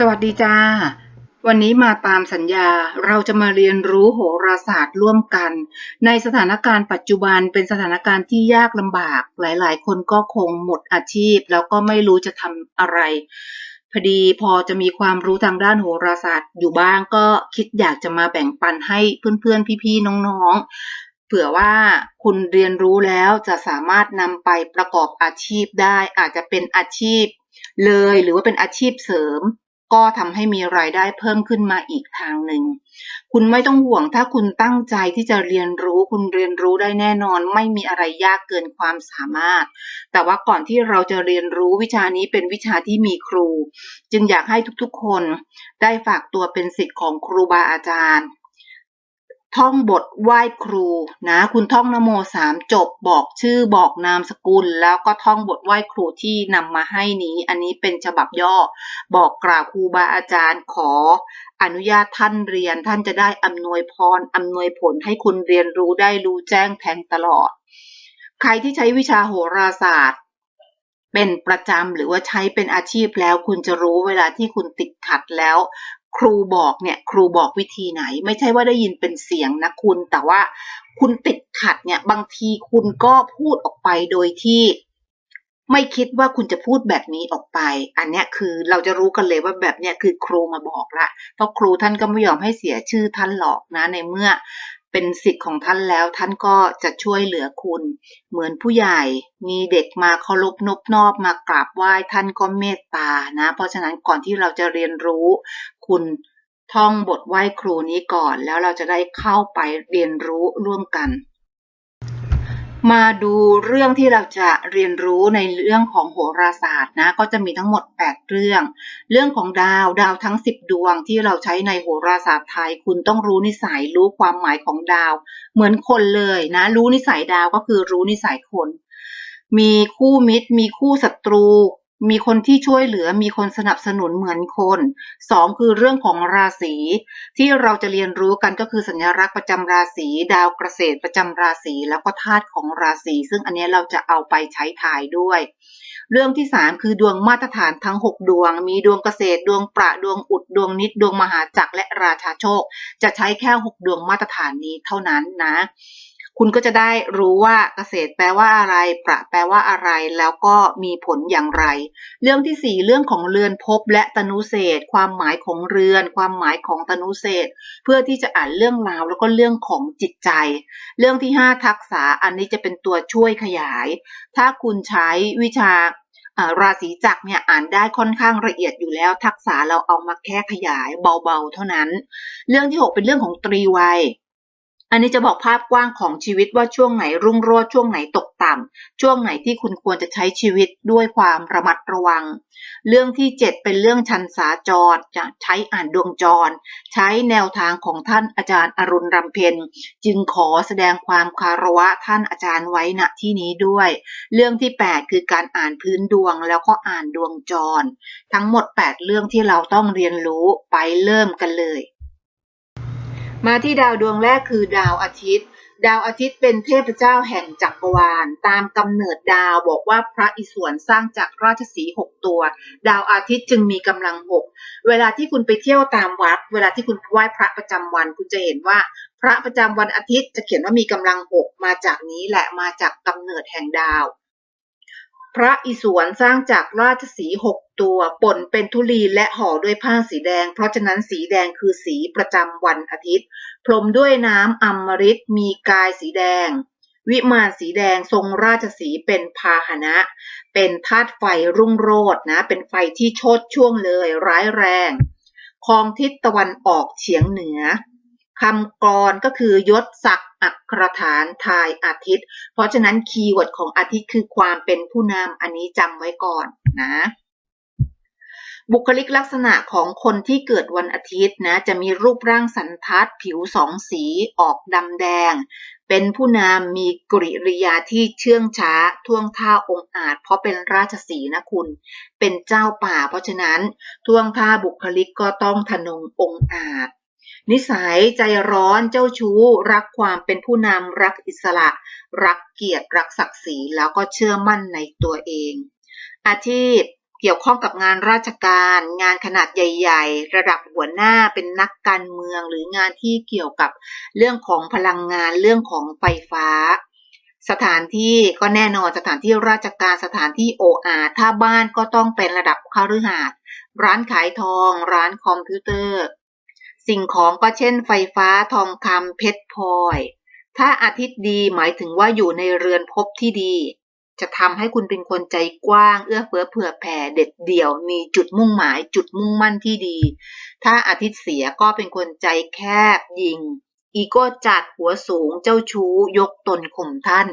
สวัสดีจ้า วันนี้มาตามสัญญาเราจะมาเรียนรู้โหราศาสตร์ร่วมกัน ในสถานการณ์ปัจจุบันเป็นสถานการณ์ที่ยากลำบาก หลายๆ คนก็คงหมดอาชีพ แล้วก็ไม่รู้จะทำอะไร พอดีพอจะมีความรู้ทางด้านโหราศาสตร์อยู่บ้างก็คิดอยากจะมาแบ่งปันให้เพื่อนๆ พี่ๆ น้องๆ เผื่อว่าคุณเรียนรู้แล้วจะสามารถนำไปประกอบอาชีพได้ อาจจะเป็นอาชีพเลยหรือว่าเป็นอาชีพเสริม ก็ทำให้มีรายได้เพิ่มขึ้นมาอีกทางหนึ่ง คุณไม่ต้องห่วงถ้าคุณตั้งใจที่จะเรียนรู้คุณเรียนรู้ได้แน่นอน ไม่มีอะไรยากเกินความสามารถ แต่ว่าก่อนที่เราจะเรียนรู้วิชานี้เป็นวิชาที่มีครู จึงอยากให้ทุกๆคนได้ฝากตัวเป็นสิทธิ์ของครูบาอาจารย์ ท่องบทไหว้ครูนะ คุณท่องนโมสามจบบอกชื่อบอกนามสกุล แล้วก็ท่องบทไหว้ครูที่นำมาให้นี้ อันนี้เป็นฉบับย่อ บอกกล่าวครูบาอาจารย์ขออนุญาตท่านเรียนท่านจะได้อำนวยพรอำนวยผลให้คุณเรียนรู้ได้รู้แจ้งแทงตลอด ใครที่ใช้วิชาโหราศาสตร์เป็นประจำหรือว่าใช้เป็นอาชีพแล้วคุณจะรู้เวลาที่คุณติดขัดแล้ว ครูบอกเนี่ยครูบอกวิธีไหน ไม่ใช่ว่าได้ยินเป็นเสียงนะคุณ แต่ว่าคุณติดขัดเนี่ยบางทีคุณก็พูดออกไปโดยที่ไม่คิดว่าคุณจะพูดแบบนี้ออกไป อันนี้คือเราจะรู้กันเลยว่าแบบเนี้ยคือครูมาบอกละ เพราะครูท่านก็ไม่ยอมให้เสียชื่อท่านหรอกนะในเมื่อ เป็นสิทธิ์ของท่านแล้วท่านก็จะช่วยเหลือคุณ เหมือนผู้ใหญ่มีเด็กมาเคารพนบนอบมากราบไหว้ท่านก็เมตตานะ เพราะฉะนั้นก่อนที่เราจะเรียนรู้คุณท่องบทไหว้ครูนี้ก่อน แล้วเราจะได้เข้าไปเรียนรู้ร่วมกัน มาดูเรื่องที่เราจะเรียนรู้ในเรื่องของโหราศาสตร์นะ ก็จะมีทั้งหมด 8 เรื่อง เรื่องของดาวดาวทั้ง 10 ดวงที่เราใช้ในโหราศาสตร์ไทย คุณต้องรู้นิสัยรู้ความหมายของดาว เหมือนคนเลยนะ รู้นิสัยดาวก็คือรู้นิสัยคน มีคู่มิตร มีคู่ศัตรู มีคนที่ช่วยเหลือมีคนสนับสนุนเหมือนคนสองคือเรื่องของราศีที่เราจะเรียนรู้กันก็คือสัญลักษณ์ประจำราศีดาวเกษตรประจำราศีแล้วก็ธาตุของราศีซึ่งอันนี้เราจะเอาไปใช้ถ่ายด้วย เรื่องที่สามคือดวงมาตรฐานทั้ง6ดวง มีดวงเกษตรดวงประดวงอุดดวงนิดดวงมหาจักรและราชาโชค จะใช้แค่6ดวงมาตรฐานนี้เท่านั้นนะ คุณก็จะได้รู้ว่าเกษตรแปลว่าอะไร ประแปลว่าอะไร แล้วก็มีผลอย่างไร เรื่องที่สี่เรื่องของเรือนภพและตนุเศษ ความหมายของเรือน ความหมายของตนุเศษ เพื่อที่จะอ่านเรื่องราวแล้วก็เรื่องของจิตใจ เรื่องที่ห้าทักษะอันนี้จะเป็นตัวช่วยขยาย ถ้าคุณใช้วิชาราศีจักรเนี่ยอ่านได้ค่อนข้างละเอียดอยู่แล้ว ทักษะเราเอามาแค่ขยายเบาๆ เท่านั้น เรื่องที่หกเป็นเรื่องของตรีวัย อันนี้จะบอกภาพกว้างของชีวิตว่าช่วงไหนรุ่งโรจน์ช่วงไหนตกต่ำช่วงไหนที่คุณควรจะใช้ชีวิตด้วยความระมัดระวัง เรื่องที่ 7 เป็นเรื่องชันสาจรจะใช้อ่านดวงจร ใช้แนวทางของท่านอาจารย์อรุณรำเพ็ญจึงขอแสดงความคารวะท่านอาจารย์ไว้ณที่นี้ด้วย เรื่องที่ 8 คือการอ่านพื้นดวงแล้วก็อ่านดวงจร ทั้งหมด 8 เรื่องที่เราต้องเรียนรู้ไปเริ่มกันเลย มาที่ดาวดวงแรกคือดาวอาทิตย์ ดาวอาทิตย์เป็นเทพเจ้าแห่งจักรวาล ตามกำเนิดดาวบอกว่าพระอิศวรสร้างจากราชสีห์หกตัว ดาวอาทิตย์จึงมีกำลังหกเวลาที่คุณไปเที่ยวตามวัด เวลาที่คุณไหว้พระประจำวันคุณจะเห็นว่าพระประจำวันอาทิตย์จะเขียนว่ามีกำลังหกมาจากนี้แหละมาจากกำเนิดแห่งดาว พระอิศวรสร้างจากราชสีห์หกตัวป่นเป็นธุลีและห่อด้วยผ้าสีแดง เพราะฉะนั้นสีแดงคือสีประจำวันอาทิตย์ พรมด้วยน้ำอมฤตมีกายสีแดง วิมานสีแดงทรงราชสีห์เป็นพาหนะ เป็นธาตุไฟรุ่งโรจน์นะ เป็นไฟที่โชดช่วงเลยร้ายแรงคลองทิศตะวันออกเฉียงเหนือ คำกรก็คือยศศักดิ์อักรฐานทายอาทิตย์ เพราะฉะนั้นคีย์เวิร์ดของอาทิตย์คือความเป็นผู้นำอันนี้จำไว้ก่อนนะบุคลิกลักษณะของคนที่เกิดวันอาทิตย์นะจะมีรูปร่างสันทัดผิวสองสีออกดำแดง เป็นผู้นำมีกริริยาที่เชื่องช้าท่วงท่าองอาจ เพราะเป็นราชสีนะคุณ เป็นเจ้าป่า เพราะฉะนั้นท่วงท่าบุคลิกก็ต้องทะนงองอาจ นิสัยใจร้อนเจ้าชู้ รักความเป็นผู้นำรักอิสระ รักเกียรติ รักศักดิ์ศรีแล้วก็เชื่อมั่นในตัวเอง อาชีพเกี่ยวข้องกับงานราชการ งานขนาดใหญ่ ๆ ระดับหัวหน้าเป็นนักการเมืองหรืองานที่เกี่ยวกับเรื่องของพลังงานเรื่องของไฟฟ้า สถานที่ก็แน่นอนสถานที่ราชการสถานที่โออาถ้าบ้านก็ต้องเป็นระดับคฤหาสน์ร้านขายทอง ร้านคอมพิวเตอร์ สิ่งของก็เช่นไฟฟ้าทองคำเพชรพลอย ถ้าอาทิตย์ดีหมายถึงว่าอยู่ในเรือนภพที่ดี จะทำให้คุณเป็นคนใจกว้าง เอื้อเฟื้อเผื่อแผ่เด็ดเดี่ยว มีจุดมุ่งหมาย จุดมุ่งมั่นที่ดี ถ้าอาทิตย์เสียก็เป็นคนใจแคบยิงอีโก้จัดหัวสูงเจ้าชู้ ยกตนข่มท่าน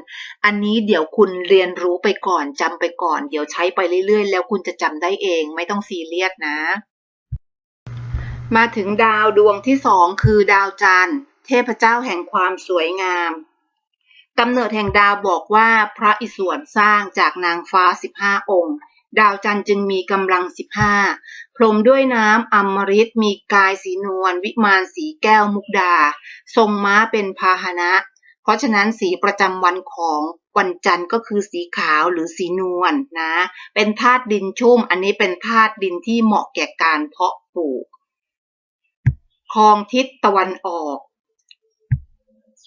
อันนี้เดี๋ยวคุณเรียนรู้ไปก่อนจำไปก่อน เดี๋ยวใช้ไปเรื่อยๆ แล้วคุณจะจำได้เองไม่ต้องซีเรียสนะ มาถึงดาวดวงที่สองคือดาวจันทร์ เทพเจ้าแห่งความสวยงามกำเนิดแห่งดาวบอกว่าพระอิศวรสร้างจากนางฟ้า 15 องค์ ดาวจันทร์จึงมีกำลัง 15 พรมด้วยน้ำอมฤตมีกายสีนวลวิมานสีแก้วมุกดา ทรงม้าเป็นพาหนะ เพราะฉะนั้นสีประจำวันของวันจันทร์ก็คือสีขาวหรือสีนวลนะเป็นธาตุดินชุ่ม อันนี้เป็นธาตุดินที่เหมาะแก่การเพาะปลูก คลองทิศตะวันออก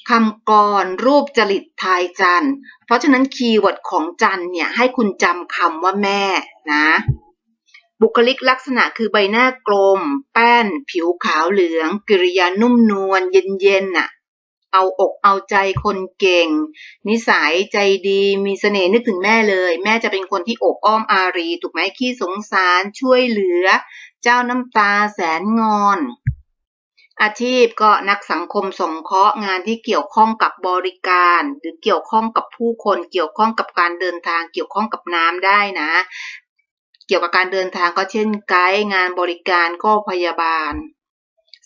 คำกรรูปจริตทายจัน เพราะฉะนั้นคีย์เวิร์ดของจันเนี่ยให้คุณจำคำว่าแม่นะ บุคลิกลักษณะคือใบหน้ากลม แป้น ผิวขาวเหลือง กิริยานุ่มนวลเย็นๆน่ะ เอาอกเอาใจคนเก่ง นิสัยใจดีมีเสน่ห์นึกถึงแม่เลย แม่จะเป็นคนที่อบอ้อมอารี ถูกไหมขี้สงสารช่วยเหลือ เจ้าน้ำตาแสนงอน อาชีพก็นักสังคมสงเคราะห์งานที่เกี่ยวข้องกับบริการ หรือเกี่ยวข้องกับผู้คนเกี่ยวข้องกับการเดินทาง เกี่ยวข้องกับน้ำได้นะ เกี่ยวกับการเดินทางก็เช่นไกด์งานบริการก็พยาบาล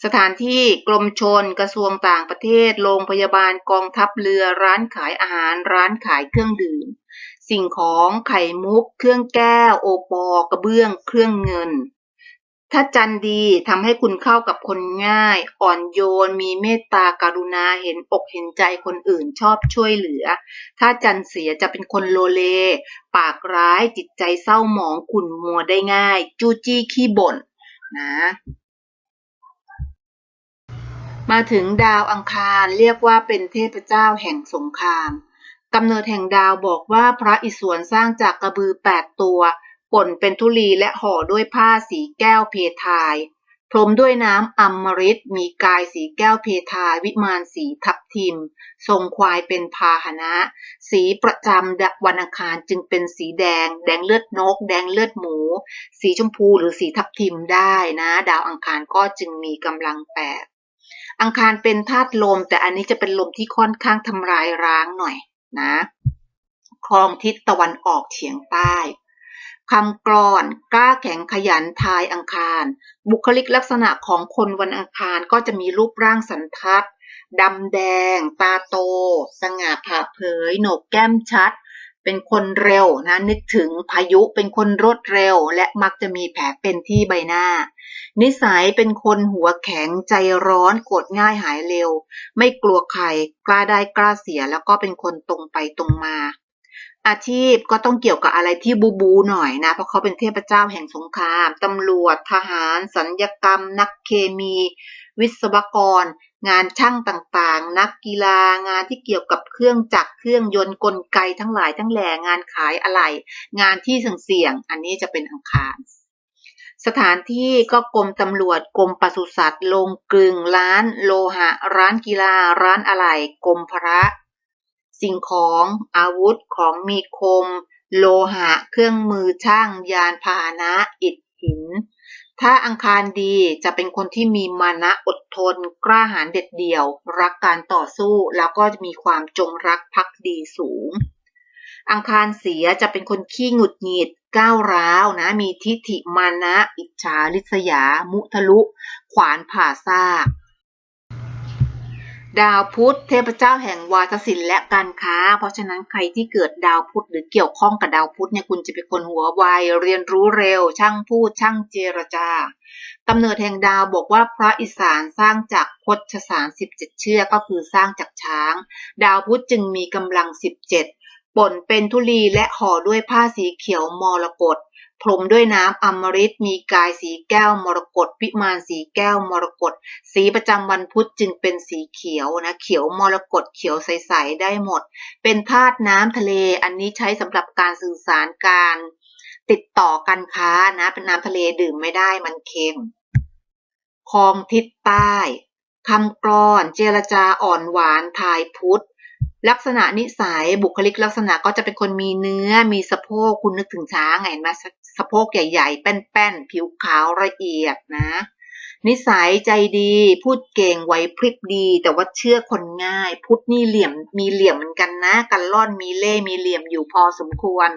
สถานที่กรมชนกระทรวงต่างประเทศ โรงพยาบาลกองทัพเรือร้านขายอาหารร้านขายเครื่องดื่ม สิ่งของไข่มุก เครื่องแก้ว โอปอกระเบื้อง เครื่องเงิน ถ้าจันดีทำให้คุณเข้ากับคนง่าย อ่อนโยน มีเมตตากรุณาเห็นอกเห็นใจคนอื่นชอบช่วยเหลือ ถ้าจันเสียจะเป็นคนโลเล ปากร้ายจิตใจเศร้าหมองขุ่นมัวได้ง่าย จู้จี้ขี้บ่นนะมาถึงดาวอังคารเรียกว่าเป็นเทพเจ้าแห่งสงครามกำเนิดแห่งดาวบอกว่าพระอิศวรสร้างจากกระบือแปดตัว ป่นเป็นธุลีและห่อด้วยผ้าสีแก้วเพทาย พรมด้วยน้ำอมฤตมีกายสีแก้วเพทายวิมานสีทับทิม ทรงควายเป็นพาหนะ สีประจำวันอังคารจึงเป็นสีแดง แดงเลือดนก แดงเลือดหมู สีชมพูหรือสีทับทิมได้นะ ดาวอังคารก็จึงมีกำลังแปดอังคารเป็นธาตุลม แต่อันนี้จะเป็นลมที่ค่อนข้างทำลายร้างหน่อยนะคลองทิศตะวันออกเฉียงใต้ คำกรอน กล้าแข็งขยันทายอังคาร บุคลิกลักษณะของคนวันอังคารก็จะมีรูปร่างสันทัดดำแดง ตาโต สง่าผ่าเผย โหนกแก้มชัด เป็นคนเร็วนะ นึกถึงพายุเป็นคนรวดเร็ว และมักจะมีแผลเป็นที่ใบหน้า นิสัยเป็นคนหัวแข็งใจร้อนโกรธง่ายหายเร็ว ไม่กลัวใคร กล้าได้กล้าเสียแล้วก็เป็นคนตรงไปตรงมา อาชีพก็ต้องเกี่ยวกับอะไรที่บูบูหน่อยนะ เพราะเขาเป็นเทพเจ้าแห่งสงคราม ตำรวจ ทหาร สัญญกรรม นักเคมี วิศวกร งานช่างต่างๆ นักกีฬางานที่เกี่ยวกับเครื่องจักร เครื่องยนต์กลไกทั้งหลายทั้งแหล่งานขายอะไหล่งานที่เสี่ยงๆอันนี้จะเป็นอังคารสถานที่ก็กรมตำรวจกรมปศุสัตว์โรงกลึงร้าน โลหะ ร้านกีฬา ร้านอะไหล่กรมพระ สิ่งของอาวุธของมีคม โลหะ เครื่องมือช่าง ยานพาหนะ อิฐหิน ถ้าอังคารดีจะเป็นคนที่มีมานะอดทน กล้าหาญเด็ดเดี่ยว รักการต่อสู้แล้วก็มีความจงรักภักดีสูง อังคารเสียจะเป็นคนขี้หงุดหงิดก้าวร้าวนะ มีทิฐิมานะ อิจฉาริษยา มุทะลุ ขวานผ่าซาก ดาวพุธเทพเจ้าแห่งวาทศิลป์และการค้า เพราะฉะนั้นใครที่เกิดดาวพุธหรือเกี่ยวข้องกับดาวพุธเนี่ยคุณจะเป็นคนหัวไวเรียนรู้เร็ว ช่างพูดช่างเจรจากำเนิดแห่งดาวบอกว่าพระอิศานสร้างจากพจสาร17 เชือกก็คือสร้างจากช้าง ดาวพุธจึงมีกำลัง 17ป่นเป็นธุลีและห่อด้วยผ้าสีเขียวมรกต พรมด้วยน้ำอมฤตมีกายสีแก้วมรกตวิมานสีแก้วมรกตสีประจำวันพุธจึงเป็นสีเขียวนะเขียวมรกตเขียวใสๆได้หมด เป็นธาตุน้ำทะเล อันนี้ใช้สำหรับการสื่อสารการติดต่อกันค้านะ เป็นน้ำทะเลดื่มไม่ได้มันเค็มคลองทิศใต้คำกรอน เจรจาอ่อนหวานทายพุทธ ลักษณะนิสัยบุคลิกลักษณะก็จะเป็นคนมีเนื้อมีสะโพกคุณนึกถึงช้างไงเห็นไหมสะสะโพกใหญ่ ๆ แป้นๆ ผิวขาวละเอียดนะนิสัยใจดี พูดเก่งไหวพริบดี แต่ว่าเชื่อคนง่าย พุทธนี่เหลี่ยมมีเหลี่ยมเหมือนกันนะ กันล่อนมีเล่มีเหลี่ยมอยู่พอสมควร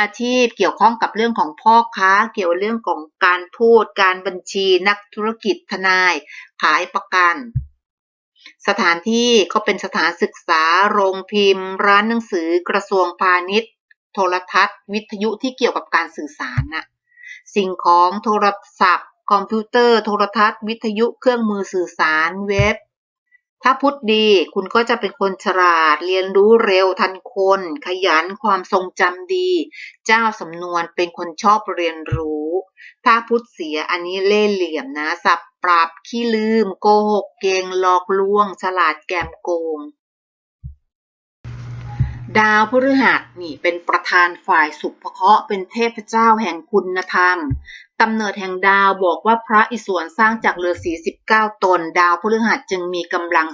อาชีพเกี่ยวข้องกับเรื่องของพ่อค้า เกี่ยวเรื่องของการพูด การบัญชี นักธุรกิจทนาย ขายประกัน สถานที่ก็เป็นสถานศึกษา โรงพิมพ์ ร้านหนังสือ กระทรวงพาณิชย์ โทรทัศน์ วิทยุที่เกี่ยวกับการสื่อสารน่ะ สิ่งของโทรศัพท์ คอมพิวเตอร์ โทรทัศน์ วิทยุ เครื่องมือสื่อสาร เว็บ ถ้าพุทธดี คุณก็จะเป็นคนฉลาด เรียนรู้เร็วทันคน ขยัน ความทรงจำดี เจ้าสำนวนเป็นคนชอบเรียนรู้ ถ้าพุทธเสียอันนี้เล่เหลี่ยมนะ สับปรับขี้ลืม โกหกเกงหลอกลวง ฉลาดแกมโกง ดาวพฤหัสนี่เป็นประธานฝ่ายสุภเคราะห์เป็นเทพเจ้าแห่งคุณธรรมกำเนิดแห่งดาวบอกว่าพระอิศวรสร้างจากฤาษี19ตน ดาวพฤหัสจึงมีกำลัง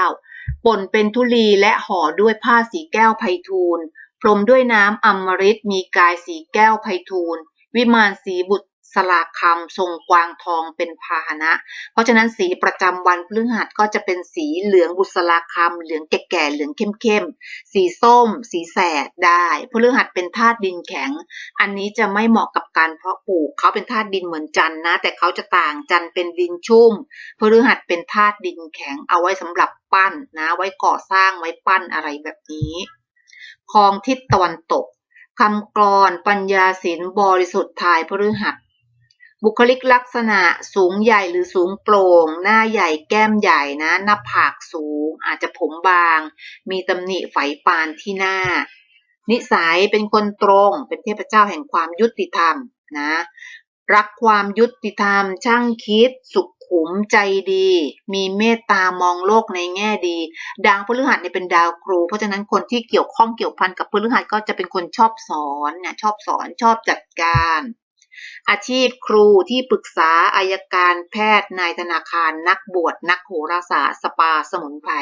19ป่นเป็นธุลีและห่อด้วยผ้าสีแก้วไพฑูรย์พรมด้วยน้ำอมฤตมีกายสีแก้วไพฑูรย์วิมานสีบุตร สลากคำทรงกวางทองเป็นพาหนะ เพราะฉะนั้นสีประจำวันพฤหัสก็จะเป็นสีเหลืองบุษราคำเหลืองแก่ๆเหลืองเข้มๆสีส้ม สีแสดได้พฤหัสเป็นธาตุดินแข็ง อันนี้จะไม่เหมาะกับการเพาะปลูกเขาเป็นธาตุดินเหมือนจันนะ แต่เขาจะต่างจันเป็นดินชุ่มพฤหัสเป็นธาตุดินแข็งเอาไว้สำหรับปั้นนะ ไว้ก่อสร้างไว้ปั้นอะไรแบบนี้คลองทิศตะวันตกคำกรอนปัญญาศิลบริสุทธิ์ทายพฤหัส บุคลิกลักษณะสูงใหญ่หรือสูงโปร่ง หน้าใหญ่แก้มใหญ่นะ หน้าผากสูง อาจจะผมบาง มีตำหนิไฝปานที่หน้า นิสัยเป็นคนตรง เป็นเทพเจ้าแห่งความยุติธรรมนะ รักความยุติธรรม ช่างคิด สุขุมใจดี มีเมตตามองโลกในแง่ดี ดาวพฤหัสเนี่ยเป็นดาวครู เพราะฉะนั้นคนที่เกี่ยวข้องเกี่ยวพันกับพฤหัสก็จะเป็นคนชอบสอนเนี่ยชอบสอนชอบจัดการ อาชีพครูที่ปรึกษาอายการแพทย์นายธนาคารนักบวชนักโหราศาสตร์สปาสมุนไพร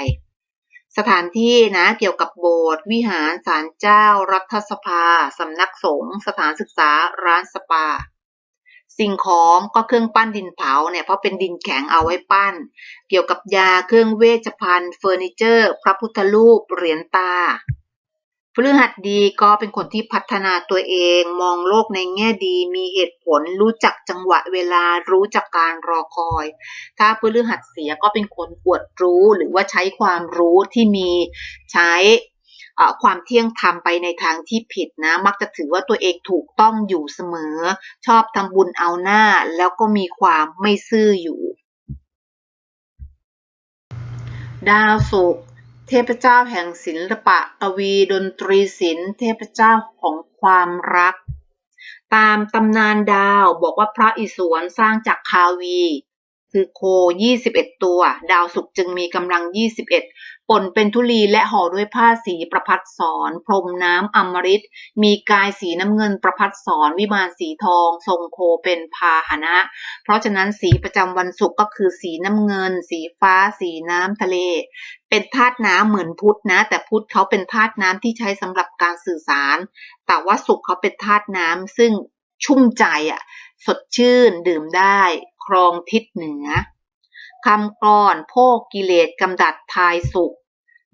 สถานที่นะเกี่ยวกับโบสถ์วิหารศาลเจ้า รัฐสภา สำนักสงฆ์สถานศึกษาร้านสปา สิ่งของก็เครื่องปั้นดินเผาเนี่ยเพราะเป็นดินแข็งเอาไว้ปั้น เกี่ยวกับยาเครื่องเวชภัณฑ์เฟอร์นิเจอร์ พระพุทธรูปเหรียญตา พฤหัสดีก็เป็นคนที่พัฒนาตัวเอง มองโลกในแง่ดี มีเหตุผล รู้จักจังหวะเวลา รู้จักการรอคอย ถ้าพฤหัสเสียก็เป็นคนอวดรู้หรือว่าใช้ความรู้ที่มีใช้ความเที่ยงธรรมไปในทางที่ผิดนะ มักจะถือว่าตัวเองถูกต้องอยู่เสมอ ชอบทำบุญเอาหน้า แล้วก็มีความไม่ซื่ออยู่ ดาวศุกร์ เทพเจ้าแห่งศิลปะกวีดนตรีศิลป์ เทพเจ้าของความรัก ตามตำนานดาวบอกว่าพระอิศวรสร้างจากคาวี คือโค 21 ตัว ดาวศุกร์จึงมีกำลัง 21 ป่นเป็นธุลีและห่อด้วยผ้าสีประพัดสอนพรมน้ำอมฤตมีกายสีน้ำเงินประพัดสอนวิมานสีทอง ทรงโคเป็นพาหนะ เพราะฉะนั้นสีประจำวันศุกร์ก็คือสีน้ำเงิน สีฟ้า สีน้ำทะเล เป็นธาตุน้ำเหมือนพุทธนะ แต่พุทธเขาเป็นธาตุน้ำที่ใช้สำหรับการสื่อสาร แต่ว่าศุกร์เขาเป็นธาตุน้ำซึ่งชุ่มใจอะ สดชื่นดื่มได้ ครองทิศเหนือคำกรอนโภคกิเลสกำดัดทายสุข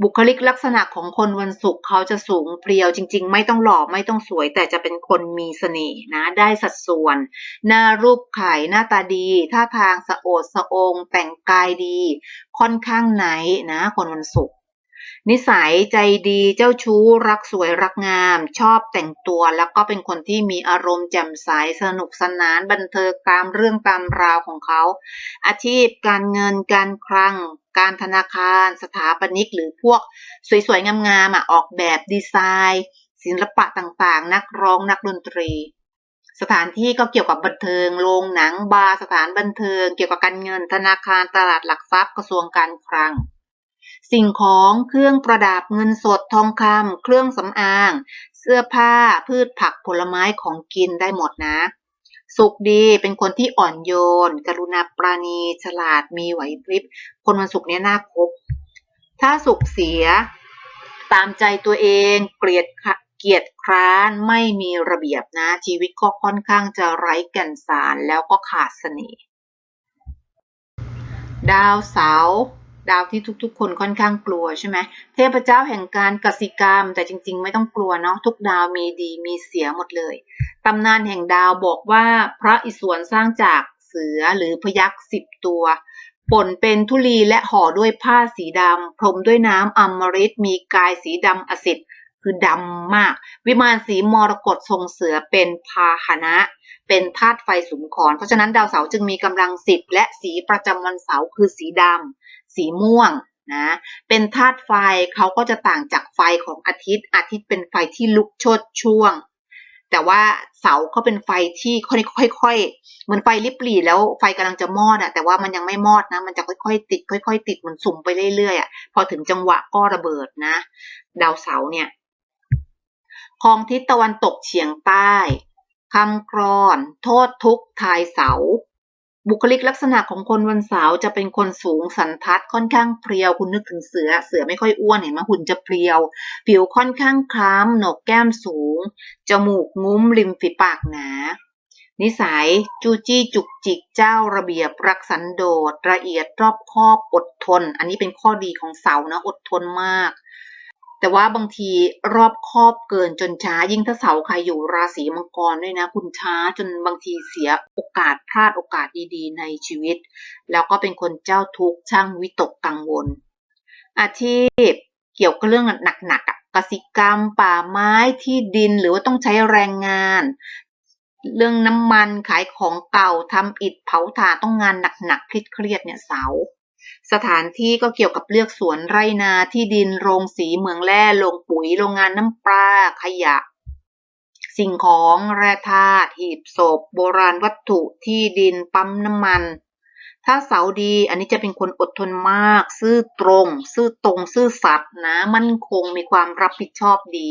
บุคลิกลักษณะของคนวันศุกร์เขาจะสูงเพรียวจริง ๆ ไม่ต้องหล่อไม่ต้องสวย แต่จะเป็นคนมีเสน่ห์นะ ได้สัดส่วน หน้ารูปไข่หน้าตาดี ท่าทางสะโอดสะอง แต่งกายดี ค่อนข้างไหนนะ คนวันศุกร์ นิสัยใจดีเจ้าชู้รักสวยรักงาม ชอบแต่งตัวแล้วก็เป็นคนที่มีอารมณ์แจ่มใสสนุกสนานบันเทิงตามเรื่องตามราวของเขา อาชีพการเงินการคลัง การธนาคาร สถาปนิก หรือพวกสวยๆงามๆอออกแบบดีไซน์ ศิลปะต่างๆ นักร้องนักดนตรี สถานที่ก็เกี่ยวกับบันเทิงโรงหนังบาร์สถานบันเทิง เกี่ยวกับการเงินธนาคารตลาดหลักทรัพย์กระทรวงการคลัง สิ่งของเครื่องประดับเงินสดทองคำเครื่องสำอาง เสื้อผ้าพืชผักผลไม้ของกินได้หมดนะ สุขดีเป็นคนที่อ่อนโยน กรุณาปราณีฉลาดมีไหวพริบ คนวันศุกร์เนี้ยน่าคบ ถ้าสุขเสีย ตามใจตัวเองเกลียดขะเกียจคร้านไม่มีระเบียบนะ ชีวิตก็ค่อนข้างจะไร้แก่นสารแล้วก็ขาดเสน่ห์ดาวเสาร์ ดาวที่ทุกๆ คนค่อนข้างกลัวใช่ไหมเทพเจ้าแห่งการกสิกรรม แต่จริง ๆ ไม่ต้องกลัวเนาะทุกดาวมีดีมีเสียหมดเลยตำนานแห่งดาวบอกว่าพระอิศวรสร้างจากเสือหรือพยักษ์สิบตัวป่นเป็นธุลีและห่อด้วยผ้าสีดำพรมด้วยน้ำอมฤตมีกายสีดำอสิทธิ์คือดำมาก วิมานสีมรกตทรงเสือเป็นพาหนะ เป็นธาตุไฟสุมขอนเพราะฉะนั้นดาวเสาร์จึงมีกำลังสิบและสีประจำวันเสาร์คือสีดำ สีม่วงนะ เป็นธาตุไฟเขาก็จะต่างจากไฟของอาทิตย์ อาทิตย์เป็นไฟที่ลุกโชดช่วง แต่ว่าเสาก็เป็นไฟที่ค่อยๆเหมือนไฟลิบหลีแล้วไฟกำลังจะมอดอะแต่ว่ามันยังไม่มอดนะ มันจะค่อยๆติด ค่อย ๆ ติดมันสุ่มไปเรื่อยๆอะพอถึงจังหวะก็ระเบิดนะ ดาวเสาเนี่ยคลองทิศตะวันตกเฉียงใต้คำกรอน โทษทุกทายเสา บุคลิกลักษณะของคนวันเสาร์จะเป็นคนสูงสันทัดค่อนข้างเพรียว คุณนึกถึงเสือ เสือไม่ค่อยอ้วนเห็นไหมหุ่นจะเพรียว ผิวค่อนข้างคล้ำหนกแก้มสูง จมูกงุ้มริมฝีปากหนา นิสัยจูจี้จุกจิกเจ้าระเบียบรักสันโดษละเอียดรอบคอบอดทน อันนี้เป็นข้อดีของเสานะอดทนมาก แต่ว่าบางทีรอบครอบเกินจนช้า ยิ่งถ้าเสาใครอยู่ราศีมังกรด้วยนะ คุณช้าจนบางทีเสียโอกาสพลาดโอกาสดีๆ ในชีวิต แล้วก็เป็นคนเจ้าทุกข์ช่างวิตกกังวล อาชีพเกี่ยวกับเรื่องหนักๆอะกสิกรรม ป่าไม้ที่ดินหรือว่าต้องใช้แรงงาน เรื่องน้ำมันขายของเก่าทำอิฐเผาถ่านต้องงานหนักๆเครียดๆเนี่ยเสา สถานที่ก็เกี่ยวกับเลือกสวนไรนาที่ดินโรงสีเมืองแร่โรงปุ๋ยโรงงานน้ำปลาขยะ สิ่งของแร่ธาตุหีบศพ โบราณวัตถุที่ดินปั๊มน้ำมัน ถ้าเสาดี อันนี้จะเป็นคนอดทนมาก ซื่อตรง ซื่อตรง ซื่อสัตย์นะ มั่นคง มีความรับผิดชอบดี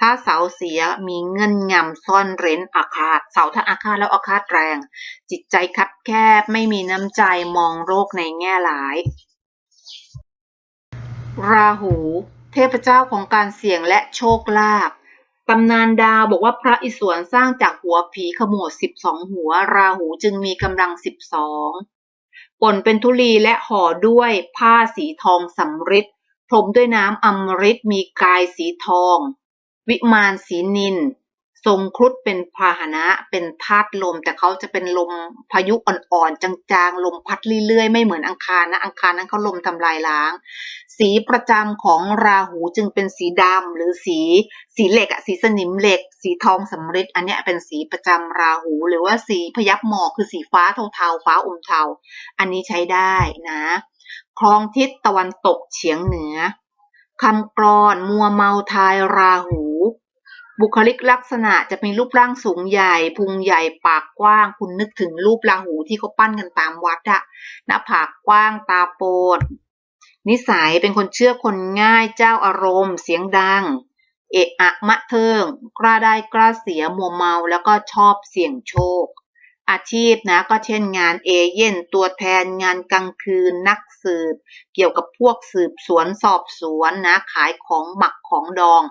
ถ้าเสาเสีย มีเงื่อนงำซ่อนเร้นอาฆาต เสาถ้าอาฆาตแล้วอาฆาตแรง จิตใจคับแคบ ไม่มีน้ำใจ มองโรคในแง่ร้าย ราหู เทพเจ้าของการเสี่ยงและโชคลาภตำนานดาวบอกว่าพระอิศวรสร้างจากหัวผีขมวดสิบสองหัว ราหูจึงมีกำลังสิบสอง ป่นเป็นธุลีและห่อด้วยผ้าสีทองสำริดพรมด้วยน้ำอมฤตมีกายสีทอง วิมานสีนิน ทรงครุฑเป็นพาหนะเป็นธาตุลม แต่เขาจะเป็นลมพายุอ่อนๆ จางๆ ลมพัดเรื่อยๆ ไม่เหมือนอังคารนะอังคารนั้นเขาลมทำลายล้าง สีประจำของราหูจึงเป็นสีดำหรือสีสีเหล็กอะสีสนิมเหล็ก สีทองสำริดอันเนี้ยเป็นสีประจำราหู หรือว่าสีพยับหมอกคือสีฟ้าเทาๆฟ้าอมเทา อันนี้ใช้ได้นะคลองทิศตะวันตกเฉียงเหนือคำกรอนมัวเมาทายราหู บุคลิกลักษณะจะมีรูปร่างสูงใหญ่ พุงใหญ่ ปากกว้าง คุณนึกถึงรูปราหูที่เขาปั้นกันตามวัดอะหน้าผากกว้าง ตาโปด นิสัยเป็นคนเชื่อคนง่าย เจ้าอารมณ์ เสียงดัง เอะอะมะเทิง กล้าได้กล้าเสีย มัวเมา แล้วก็ชอบเสี่ยงโชค อาชีพนะก็เช่นงานเอเย่นตัวแทนงานกลางคืนนักสืบ เกี่ยวกับพวกสืบสวนสอบสวนนะขายของหมักของดอง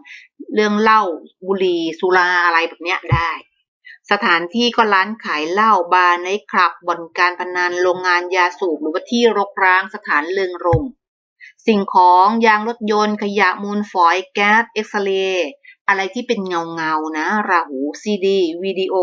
เรื่องเหล้าบุหรี่สุราอะไรแบบเนี้ยได้ สถานที่ก็ร้านขายเหล้าบาร์ไนคลับบ่อนการพนันโรงงานยาสูบหรือว่าที่รกร้างสถานเริงรมสิ่งของยางรถยนต์ขยะมูลฝอยแก๊สเอ็กซเรย์อะไรที่เป็นเงาเงานะ ราหูซีดีวิดีโอ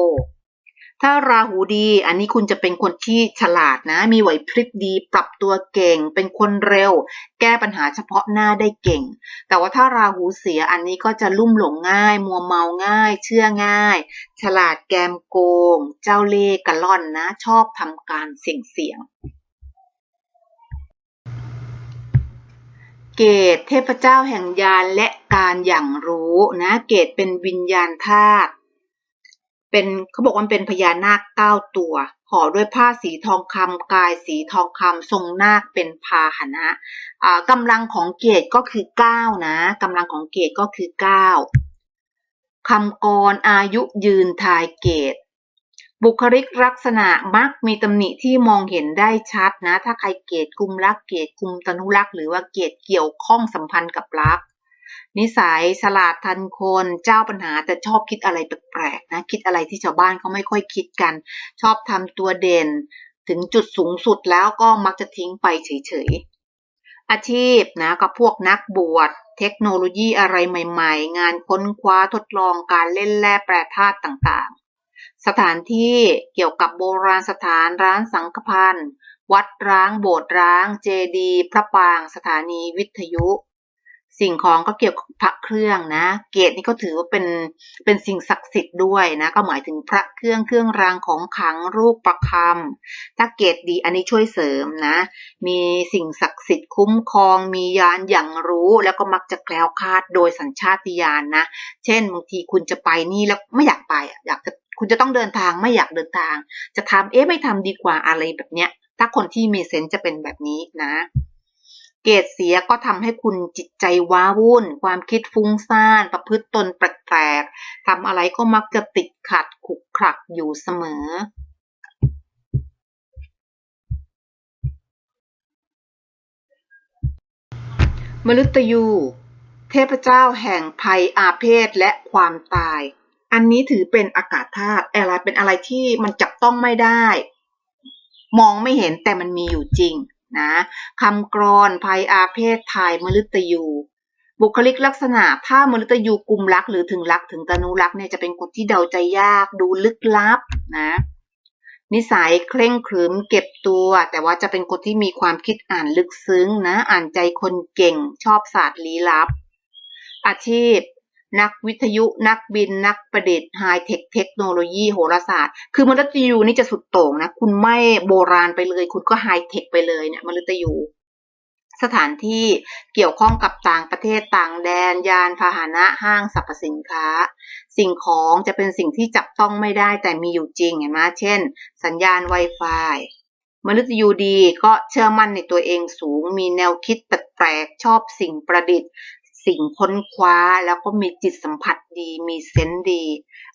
ถ้าราหูดี อันนี้คุณจะเป็นคนที่ฉลาดนะ มีไหวพริบดี ปรับตัวเก่ง เป็นคนเร็ว แก้ปัญหาเฉพาะหน้าได้เก่ง แต่ว่าถ้าราหูเสียอันนี้ก็จะลุ่มหลงง่าย มัวเมาง่าย เชื่อง่าย ฉลาดแกมโกง เจ้าเล่ห์กะล่อนนะ ชอบทำการเสี่ยงเสียงเกตเทพเจ้าแห่งยานและการอย่างรู้นะ เกตเป็นวิญญาณธาตุ เป็นเขาบอกว่าเป็นพญานาคเก้าตัวห่อด้วยผ้าสีทองคำกายสีทองคำทรงนาคเป็นพาหนะอ่ากำลังของเกตก็คือเก้านะกำลังของเกตก็คือเก้าคำกรอายุยืนทายเกต บุคลิกลักษณะมักมีตำหนิที่มองเห็นได้ชัดนะ ถ้าใครเกตกุมรักเกตกุมตนุรักหรือว่าเกตเกี่ยวข้องสัมพันธ์กับรัก นิสัยฉลาดทันคนเจ้าปัญหาแต่ชอบคิดอะไรแปลกๆนะ คิดอะไรที่ชาวบ้านเขาไม่ค่อยคิดกัน ชอบทำตัวเด่น ถึงจุดสูงสุดแล้วก็มักจะทิ้งไปเฉยๆ อาชีพนะก็พวกนักบวชเทคโนโลยีอะไรใหม่ๆ งานค้นคว้าทดลองการเล่นแร่แปรธาตุต่างๆ สถานที่เกี่ยวกับโบราณสถานร้านสังฆพันธ์วัดร้างโบสถ์ร้าง เจดีย์พระปราง สถานีวิทยุ สิ่งของก็เกี่ยวกับพระเครื่องนะ เกตนี่ก็ถือว่าเป็นเป็นสิ่งศักดิ์สิทธิ์ด้วยนะ ก็หมายถึงพระเครื่องเครื่องรางของขังรูปประคำถ้าเกตดีอันนี้ช่วยเสริมนะ มีสิ่งศักดิ์สิทธิ์คุ้มครอง มียานอย่างรู้ แล้วก็มักจะแคล้วคลาดโดยสัญชาติญาณนะเช่นบางทีคุณจะไปนี่แล้วไม่อยากไปอยากจะคุณจะต้องเดินทางไม่อยากเดินทาง จะทำเอ๊ะไม่ทำดีกว่าอะไรแบบเนี้ย ถ้าคนที่มีเซนส์จะเป็นแบบนี้นะ เกรดเสียก็ทำให้คุณจิตใจว้าวุ่น ความคิดฟุ้งซ่าน ประพฤติตนแปลกๆทำอะไรก็มักจะติดขัดขุกขลักอยู่เสมอมฤตยู เทพเจ้าแห่งภัยอาเพศและความตาย อันนี้ถือเป็นอากาศธาตุอะไรเป็นอะไรที่มันจับต้องไม่ได้ มองไม่เห็นแต่มันมีอยู่จริง นะคำกรอนภัยอาเพศทายมฤตยู บุคลิกลักษณะ ถ้ามฤตยูกุมรักหรือถึงรักถึงตนุรักเนี่ยจะเป็นคนที่เดาใจยากดูลึกลับนะนิสัยเคร่งครึมเก็บตัว แต่ว่าจะเป็นคนที่มีความคิดอ่านลึกซึ้งนะ อ่านใจคนเก่งชอบศาสตร์ลี้ลับ อาชีพ นักวิทยุ นักบิน นักประดิษฐ์ไฮเทคเทคโนโลยีโหราศาสตร์ คือมฤตยูนี่จะสุดโต่งนะ คุณไม่โบราณไปเลย คุณก็ไฮเทคไปเลยเนี่ยมฤตยูสถานที่เกี่ยวข้องกับต่างประเทศต่างแดน ยานพาหนะห้างสรรพสินค้า สิ่งของจะเป็นสิ่งที่จับต้องไม่ได้แต่มีอยู่จริงเห็นไหมเช่น สัญญาณ Wi-Fi มนุษย์ยูดีก็เชื่อมั่นในตัวเองสูง มีแนวคิดแปลกๆชอบสิ่งประดิษฐ์ สิ่งค้นคว้าแล้วก็มีจิตสัมผัสดีมีเซนส์ดี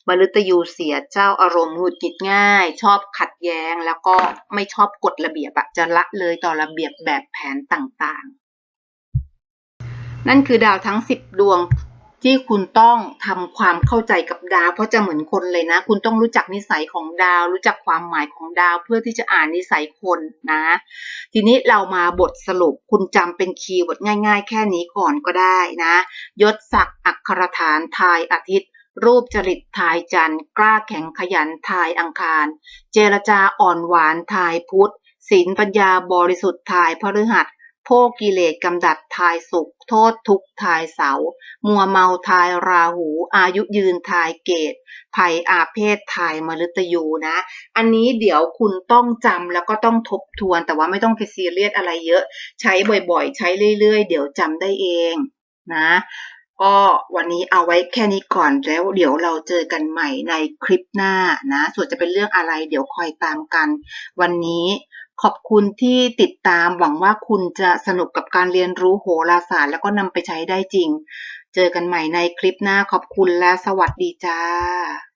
มฤตยูเสียเจ้าอารมณ์หงุดหงิดง่าย ชอบขัดแย้งแล้วก็ไม่ชอบกฎระเบียบอะจะละเลยต่อระเบียบแบบแผนต่างๆ นั่นคือดาวทั้ง 10 ดวง ที่คุณต้องทำความเข้าใจกับดาว เพราะจะเหมือนคนเลยนะ คุณต้องรู้จักนิสัยของดาว รู้จักความหมายของดาวเพื่อที่จะอ่านนิสัยคนนะ ทีนี้เรามาบทสรุปคุณจำเป็นคีย์เวิร์ดง่าย ๆ แค่นี้ก่อนก็ได้นะ ยศศักดิ์อักขรฐานทายอาทิตย์รูปจริตทายจันทร์กล้าแข็งขยันทายอังคาร เจรจาอ่อนหวานทายพุธศีลปัญญาบริสุทธิ์ทายพฤหัส โภคกิเลสกำดัดทายสุข โทษทุกทายเสา มัวเมาทายราหู อายุยืนทายเกตภัยอาเพศทายมฤตยูนะ อันนี้เดี๋ยวคุณต้องจำแล้วก็ต้องทบทวนแต่ว่าไม่ต้องไปซีเรียสอะไรเยอะ ใช้บ่อยๆ ใช้เรื่อยๆ เดี๋ยวจำได้เองนะก็วันนี้เอาไว้แค่นี้ก่อนแล้วเดี๋ยวเราเจอกันใหม่ในคลิปหน้านะ ส่วนจะเป็นเรื่องอะไรเดี๋ยวคอยตามกัน วันนี้ ขอบคุณที่ติดตามหวังว่าคุณจะสนุกกับการเรียนรู้โหราศาสตร์แล้วก็นำไปใช้ได้จริง เจอกันใหม่ในคลิปหน้าขอบคุณและสวัสดีจ้า